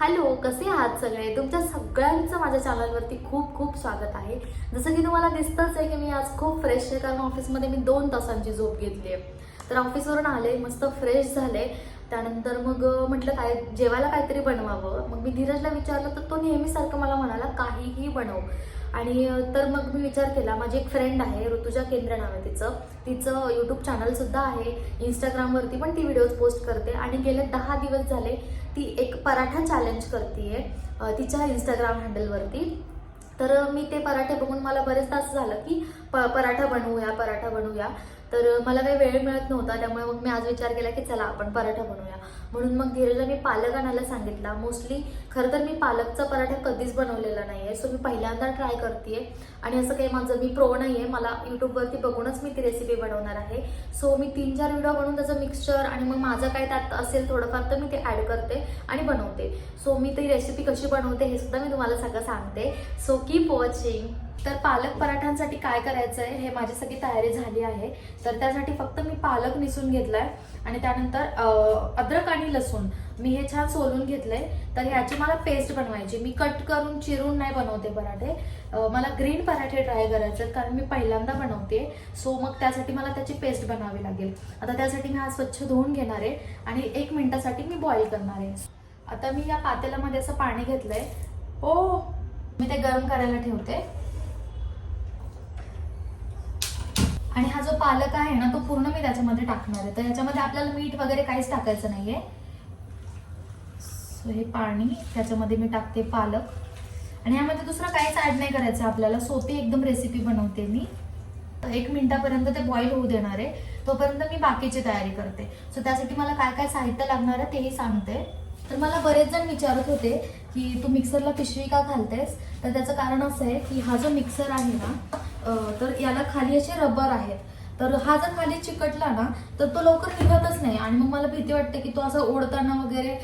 Hello कसे आहात सगळे? तुमच्या सगळ्यांचं माझ्या चॅनलवरती खूप खूप स्वागत आहे. जसं की तुम्हाला दिसतंच आहे की मी आज खूप फ्रेश आहे कारण ऑफिसमध्ये मी दोन तासांची झोप घेतली आहे. तर ऑफिसवरून आले मस्त फ्रेश झाले. त्यानंतर मग म्हटलं काय जेवायला काहीतरी बनवावं. मग मी धीरजला विचारलं तर तो नेहमीसारखं मला म्हणाला काहीही बनव. आणि तर मग मी विचार केला माझी एक फ्रेंड आहे ऋतुजा केंद्र नाव आहे तिचं. तिचं यूट्यूब चॅनलसुद्धा आहे इंस्टाग्रामवरती पण ती व्हिडिओज पोस्ट करते. आणि गेले दहा दिवस झाले ती एक पराठा चॅलेंज करते तिच्या इंस्टाग्राम हँडलवरती तर मी ते पराठे बघून मला बरेचदा असं झालं की प पराठा बनवूया पराठा बनवूया. तर मला काही वेळ मिळत नव्हता त्यामुळे मग मी आज विचार केला की चला आपण पराठा बनवूया. म्हणून मग धीरजला मी पालक आणायला सांगितला. मोस्टली खरं तर मी पालकचा पराठा कधीच बनवलेला नाही आहे सो मी पहिल्यांदा ट्राय करते आणि असं काही माझं मी प्रो नाही आहे मला यूट्यूबवरती बघूनच मी ती रेसिपी बनवणार आहे. सो मी तीन चार व्हिडिओ बनवून त्याचं मिक्सचर आणि मग माझं काय त्यात असेल थोडंफार तर मी ते ॲड करते आणि बनवते. सो मी ती रेसिपी कशी बनवते हे सुद्धा मी तुम्हाला सगळं सांगते. सो कीप वॉचिंग तर पालक पराठ्यांसाठी काय करायचं आहे हे माझी सगळी तयारी झाली आहे. तर त्यासाठी फक्त मी पालक निसून आहे आणि त्यानंतर अद्रक आणि लसूण. मी हे छान सोलून घेतलंय. तर ह्याची मला पेस्ट बनवायची. मी कट करून चिरून नाही बनवते पराठे. मला ग्रीन पराठे ट्राय करायचे आहेत कारण मी पहिल्यांदा बनवते. सो मग त्यासाठी मला त्याची पेस्ट बनावी लागेल. आता त्यासाठी मी हा स्वच्छ धुवून घेणार आहे आणि एक मिनिटासाठी मी बॉईल करणार आहे. आता मी या पातेल्यामध्ये असं पाणी घेतलंय. ओ मी ते गरम करायला ठेवते. आणि हा जो पालक आहे ना तो पूर्ण मी त्याच्यामध्ये टाकणार आहे. तर याच्यामध्ये आपल्याला मीठ वगैरे काहीच टाकायचं नाहीये. सो हे पाणी त्याच्यामध्ये मी टाकते पालक. आणि यामध्ये दुसरं काहीच ॲड नाही करायचं आपल्याला. सोपी एकदम रेसिपी बनवते मी. एक मिनिटापर्यंत ते बॉईल होऊ देणार आहे. तोपर्यंत मी बाकीची तयारी करते. सो त्यासाठी मला काय काय साहित्य लागणार आहे तेही सांगते. तर मला बरेच जण विचारत होते की तू मिक्सरला पिशवी का घालतेस? तर त्याचं कारण असं आहे की हा जो मिक्सर आहे ना तर याला खाली असे रबर आहेत. तर हा जर खाली चिकटला ना तर तो लवकर निघतच नाही. आणि मग मला भीती वाटते की तो असं ओढताना वगैरे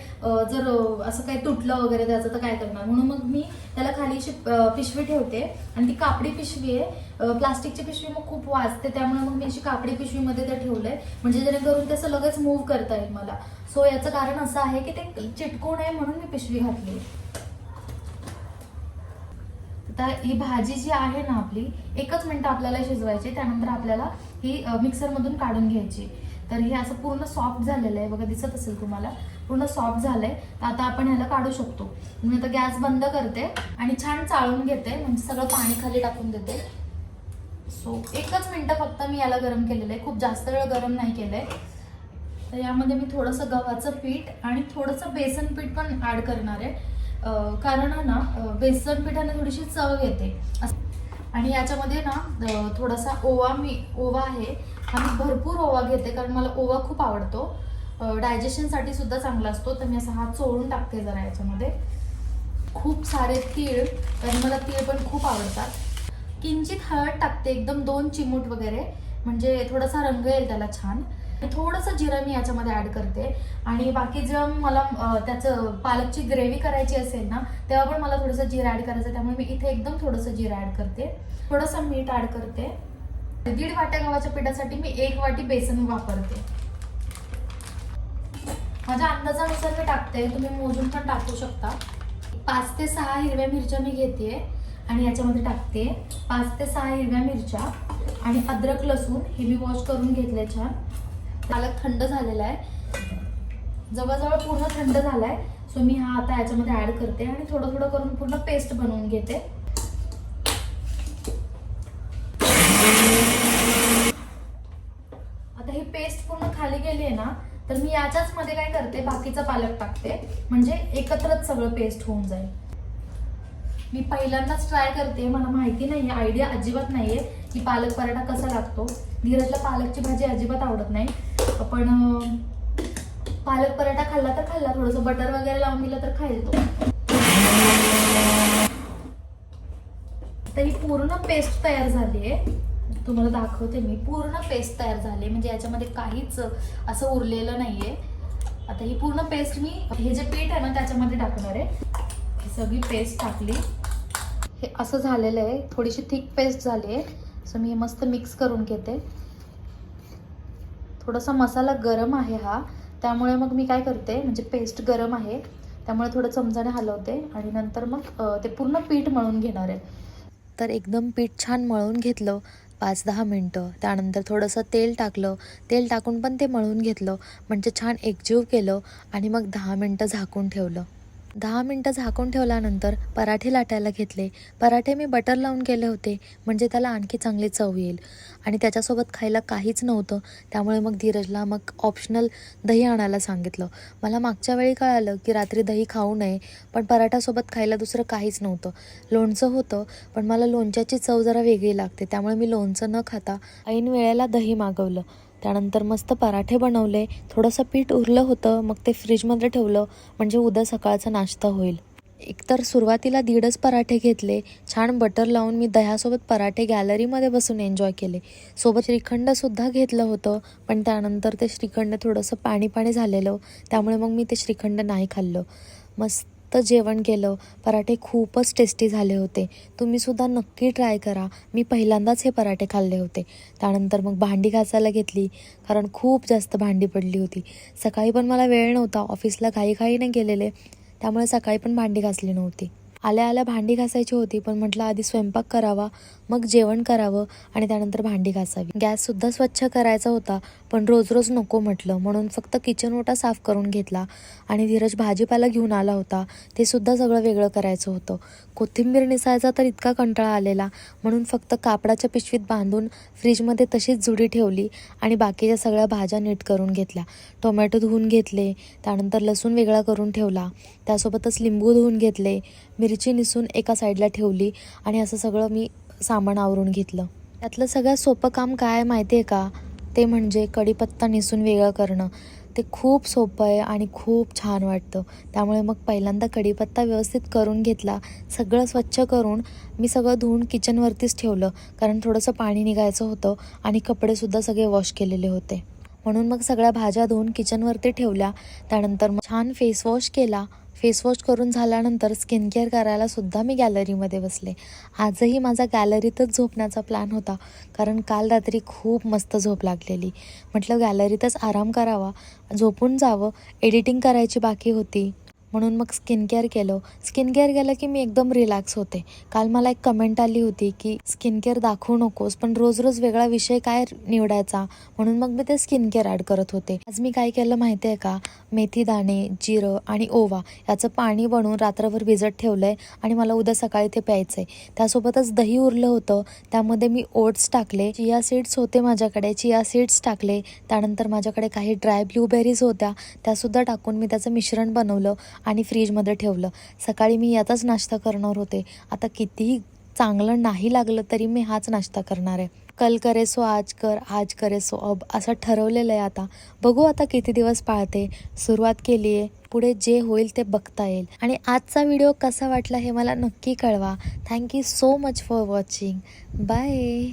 जर असं काही तुटलं वगैरे त्याचं तर काय करणार? म्हणून मग मी त्याला खाली अशी पिशवी ठेवते. आणि ती कापडी पिशवी आहे. प्लास्टिकची पिशवी मग खूप वाजते. त्यामुळे मग मी अशी कापडी पिशवीमध्ये ते ठेवलंय. म्हणजे जेणेकरून ते लगेच मूव्ह करता येईल मला. सो याचं कारण असं आहे की ते चिटकू नये म्हणून मी पिशवी घातली तर ही भाजी जी आहे ना आपली एकच मिनिट आपल्याला शिजवायची त्यानंतर आपल्याला ही मिक्सरमधून काढून घ्यायची तर हे असं पूर्ण सॉफ्ट झालेलं आहे. बघा दिसत असेल तुम्हाला. पूर्ण सॉफ्ट झालंय. तर आता आपण ह्याला काढू शकतो. मी आता गॅस बंद करते आणि छान चाळून घेते. म्हणजे सगळं पाणी खाली टाकून देते. सो एकच मिनटं फक्त मी याला गरम केलेलं आहे. खूप जास्त वेळ गरम नाही केलंय. तर यामध्ये मी थोडंसं गव्हाचं पीठ आणि थोडंसं बेसन पीठ पण ॲड करणार आहे. कारण ना बेसन पिठाने थोडीशी चव येते. आणि याच्यामध्ये ना थोडासा ओवा मी ओवा आहे. हा मी भरपूर ओवा घेते कारण मला ओवा खूप आवडतो. डायजेशनसाठी सुद्धा चांगला असतो. तर मी असा हा चोळून टाकते जरा याच्यामध्ये. खूप सारे तीळ कारण मला तीळ पण खूप आवडतात. किंचित हळद टाकते एकदम दोन चिमूट वगैरे. म्हणजे थोडासा रंग येईल त्याला छान. थोडंसं जिरं मी याच्यामध्ये ॲड करते. आणि बाकी जेव्हा मला त्याचं पालकची ग्रेव्ही करायची असेल ना तेव्हा पण मला थोडंसं जिरं ॲड करायचं त्यामुळे मी इथे एकदम थोडंसं जिरं ॲड करते. थोडंसं मीठ ॲड करते. दीड वाट्या गव्हाच्या पिठासाठी मी एक वाटी बेसन वापरते. माझ्या अंदाजानुसार मी टाकते. तुम्ही मोजून पण टाकू शकता. पाच ते सहा हिरव्या मिरच्या मी घेते. आणि याच्यामध्ये टाकते पाच ते सहा हिरव्या मिरच्या आणि अद्रक लसूण हे मी वॉश करून घेतले छान. पालक थंड झालेला आहे. जवळजवळ पूर्ण थंड झालाय. सो मी हा आता याच्यामध्ये ऍड करते आणि थोडं थोडं करून पूर्ण पेस्ट बनवून घेते. आता ही पेस्ट पूर्ण खाली गेली आहे ना तर मी याच्याच मध्ये काय करते बाकीचा पालक टाकते. म्हणजे एकत्रच सगळं पेस्ट होऊन जाईल. मी पहिल्यांदाच ट्राय करते मला माहिती नाही आयडिया अजिबात नाहीये की पालक पराठा कसा लागतो. धीरजला पालकची भाजी अजिबात आवडत नाही. पण पालक पराठा खाल्ला तर खाल्ला. थोडंसं बटर वगैरे लावून दिलं तर खाईल तो. तर ही पूर्ण पेस्ट तयार झाली आहे. तुम्हाला दाखवते मी. पूर्ण पेस्ट तयार झाली म्हणजे याच्यामध्ये काहीच असं उरलेलं नाहीये. आता ही पूर्ण पेस्ट मी हे जे पीठ आहे ना त्याच्यामध्ये टाकणार आहे. सगळी पेस्ट टाकली. हे असं झालेलं आहे. थोडीशी थिक पेस्ट झाली आहे. सो मी हे मस्त मिक्स करून घेते. थोडासा मसाला गरम आहे हा. त्यामुळे मग मी काय करते म्हणजे पेस्ट गरम आहे. त्यामुळे थोडं चमचाने हलवते आणि नंतर मग ते पूर्ण पीठ मळून घेणार आहे. तर एकदम पीठ छान मळून घेतलं पाच दहा मिनटं. त्यानंतर थोडंसं तेल टाकलं. तेल टाकून पण ते मळून घेतलं. म्हणजे छान एकजीव केलं आणि मग दहा मिनटं झाकून ठेवलं. दहा मिनटं झाकून ठेवल्यानंतर पराठे लाटायला घेतले. पराठे मी बटर लावून केले होते म्हणजे त्याला आणखी चांगली चव येईल. आणि त्याच्यासोबत खायला काहीच नव्हतं त्यामुळे मग धीरजला मग ऑप्शनल दही आणायला सांगितलं. मला मागच्या वेळी कळालं की रात्री दही खाऊ नये पण पराठासोबत खायला दुसरं काहीच नव्हतं. लोणचं होतं पण मला लोणच्याची चव जरा वेगळी लागते त्यामुळे मी लोणचं न खाता ऐन वेळेला दही मागवलं. त्यानंतर मस्त पराठे बनवले. थोडंसं पीठ उरलं होतं. मग ते फ्रीजमध्ये ठेवलं. म्हणजे उद्या सकाळचा नाश्ता होईल. एकतर सुरुवातीला दीडच पराठे घेतले. छान बटर लावून मी दह्यासोबत पराठे गॅलरीमध्ये बसून एन्जॉय केले. सोबत श्रीखंडसुद्धा घेतलं होतं. पण त्यानंतर ते श्रीखंड थोडंसं पाणी पाणी झालेलं. त्यामुळे मग मी ते श्रीखंड नाही खाल्लं. मस्त जेवण केलं. पराठे खूपच टेस्टी झाले होते. तुम्हीसुद्धा नक्की ट्राय करा. मी पहिल्यांदाच हे पराठे खाल्ले होते. त्यानंतर मग भांडी घासायला घेतली कारण खूप जास्त भांडी पडली होती. सकाळी पण मला वेळ नव्हता. ऑफिसला घाईघाईने गेलेले. त्यामुळे सकाळी पण भांडी घासली नव्हती. आल्या आल्या भांडी घासायची होती पण म्हटलं आधी स्वयंपाक करावा मग जेवण करावं आणि त्यानंतर भांडी घासावी. गॅससुद्धा स्वच्छ करायचा होता पण रोज रोज नको म्हटलं. म्हणून फक्त किचन ओटा साफ करून घेतला आणि धीरज भाजीपाला घेऊन आला होता. ते सुद्धा सगळं वेगळं करायचं होतं. कोथिंबीर निसायचा तर इतका कंटाळा आलेला. म्हणून फक्त कापडाच्या पिशवीत बांधून फ्रीजमध्ये तशीच जुडी ठेवली आणि बाकीच्या सगळ्या भाज्या नीट करून घेतल्या. टोमॅटो धुवून घेतले त्यानंतर लसूण वेगळा करून ठेवला. त्यासोबतच लिंबू धुवून घेतले. मिरची निसून एका साईडला ठेवली आणि असं सगळं मी सामान आवरून घेतलं. त्यातलं सगळ्यात सोपं काम काय माहिती आहे का? ते म्हणजे कढीपत्ता निसून वेगळं करणं. ते खूप सोपं आहे आणि खूप छान वाटतं. त्यामुळे मग पहिल्यांदा कढीपत्ता व्यवस्थित करून घेतला. सगळं स्वच्छ करून मी सगळं धुवून किचनवरतीच ठेवलं. कारण थोडंसं पाणी निघायचं होतं आणि कपडेसुद्धा सगळे वॉश केलेले होते. म्हणून मग सगळ्या भाज्या धुवून किचनवरती ठेवल्या. त्यानंतर मग छान फेस वॉश केला. फेसवॉश करून झाल्यानंतर स्किन केअर करायला सुद्धा मी गॅलरीमध्ये बसले. आजही माझा गॅलरीतच झोपण्याचा प्लॅन होता. कारण काल रात्री खूप मस्त झोप लागलेली. म्हटलं गॅलरीतच आराम करावा. झोपून जावं. एडिटिंग करायची बाकी होती. म्हणून मग स्किन केअर केलं. स्किन केअर केलं की मी एकदम रिलॅक्स होते. काल मला एक कमेंट आली होती की स्किन केअर दाखवू नकोस पण रोज रोज वेगळा विषय काय निवडायचा? म्हणून मग मी ते स्किन केअर ॲड करत होते. आज मी काय केलं माहिती आहे का? मेथी दाणे जिरं आणि ओवा याचं पाणी बनवून रात्रभर भिजत ठेवलं आहे आणि मला उद्या सकाळी ते प्यायचं आहे त्यासोबतच दही उरलं होतं. त्यामध्ये मी ओट्स टाकले. चिया सीड्स होते माझ्याकडे. चिया सीड्स टाकले. त्यानंतर माझ्याकडे काही ड्राय ब्लूबेरीज होत्या. त्यासुद्धा टाकून मी त्याचं मिश्रण बनवलं. आणि फ्रीजमध्ये ठेवलं. सकाळी मी याचाच नाश्ता करणार होते. आता कितीही चांगलं नाही लागलं तरी मी हाच नाश्ता करणार आहे. कल करे सो आज कर आज करे सो अब असं ठरवलेलं आहे आता. बघू आता किती दिवस पाळते. सुरुवात केली आहे. पुढे जे होईल ते बघता येईल. आणि आजचा व्हिडिओ कसा वाटला हे मला नक्की कळवा. Thank you so much for watching bye